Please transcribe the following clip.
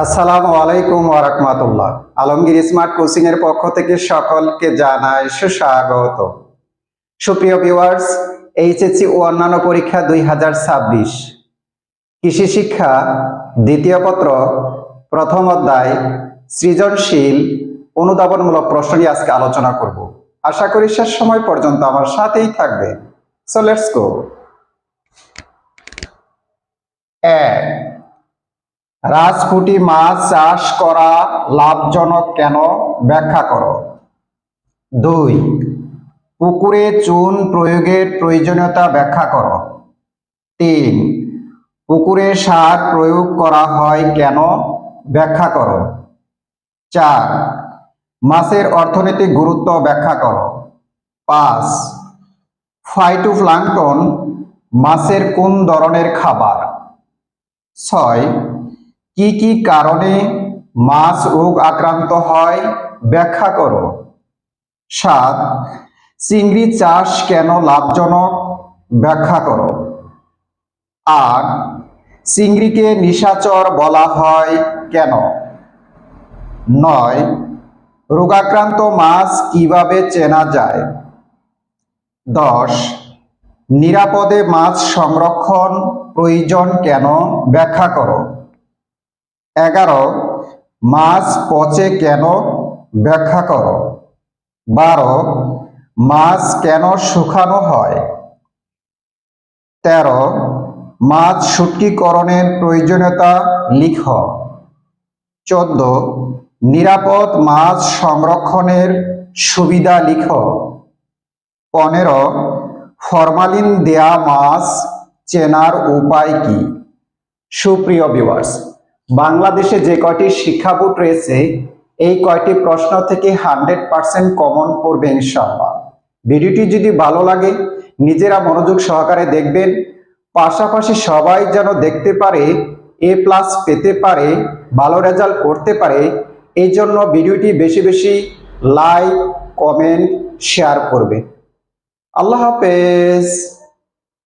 আসসালামু আলাইকুম ওরহমাতুল্লাহ Alamgir smart coaching এর পক্ষ থেকে সকলকে জানাই সুস্বাগত। সুপ্রিয় ভিউয়ার্স, এইচএসসি ও অন্যান্য পরীক্ষা দুই হাজার ছাব্বিশ। কৃষি শিক্ষা, দ্বিতীয় পত্র, প্রথম অধ্যায়, সৃজনশীল, অনুধাবনমূলক প্রশ্ন নিয়ে আজকে আলোচনা করব। আশা করি শেষ সময় পর্যন্ত আমার সাথেই থাকবে সো লেটস গো এক রাজকুটি মাছ চাষ করা লাভজনক কেন ব্যাখ্যা করো। দুই, পুকুরে চুন প্রয়োগের প্রয়োজনীয়তা ব্যাখ্যা করো। তিন, পুকুরে সার প্রয়োগ করা হয় কেন ব্যাখ্যা করো। চার, মাছের অর্থনৈতিক গুরুত্ব ব্যাখ্যা করো। পাঁচ ফাইটোপ্লাঙ্কটন মাছের কোন ধরনের খাবার। ছয় কি কি কারণে মাছ রোগ আক্রান্ত হয়, ব্যাখ্যা করো। সাত, চিংড়ি চাষ কেন লাভজনক? ব্যাখ্যা করো। আট, চিংড়িকে নিশাচর বলা হয় কেন? নয়, রোগাক্রান্ত মাছ কীভাবে চেনা যায়? দশ, নিরাপদে মাছ সংরক্ষণ প্রয়োজন কেন? ব্যাখ্যা করো। এগারো, মাছ পচে কেন ব্যাখ্যা করো। বারো, মাছ কেন শুকানো হয়। তেরো, মাছ শুটকিকরণের প্রয়োজনীয়তা লিখ। চোদ্দ, নিরাপদ মাছ সংরক্ষণের সুবিধা লিখ। পনেরো, ফরমালিন দেয়া মাছ চেনার উপায় কি? সুপ্রিয় ভিউয়ার্স বাংলাদেশে যে কয়টি শিক্ষা বোর্ড রয়েছে, এই কয়টি প্রশ্ন থেকে হান্ড্রেড পার্সেন্ট কমন পড়বে ইনশাআল্লাহ। ভিডিওটি যদি ভালো লাগে, নিজেরা মনোযোগ সহকারে দেখবেন। পাশাপাশি সবাই যেন দেখতে পারে, এ প্লাস পেতে পারে, ভালো রেজাল্ট করতে পারে, এই জন্য ভিডিওটি বেশি বেশি লাইক, কমেন্ট, শেয়ার করবে আল্লাহ হাফেজ।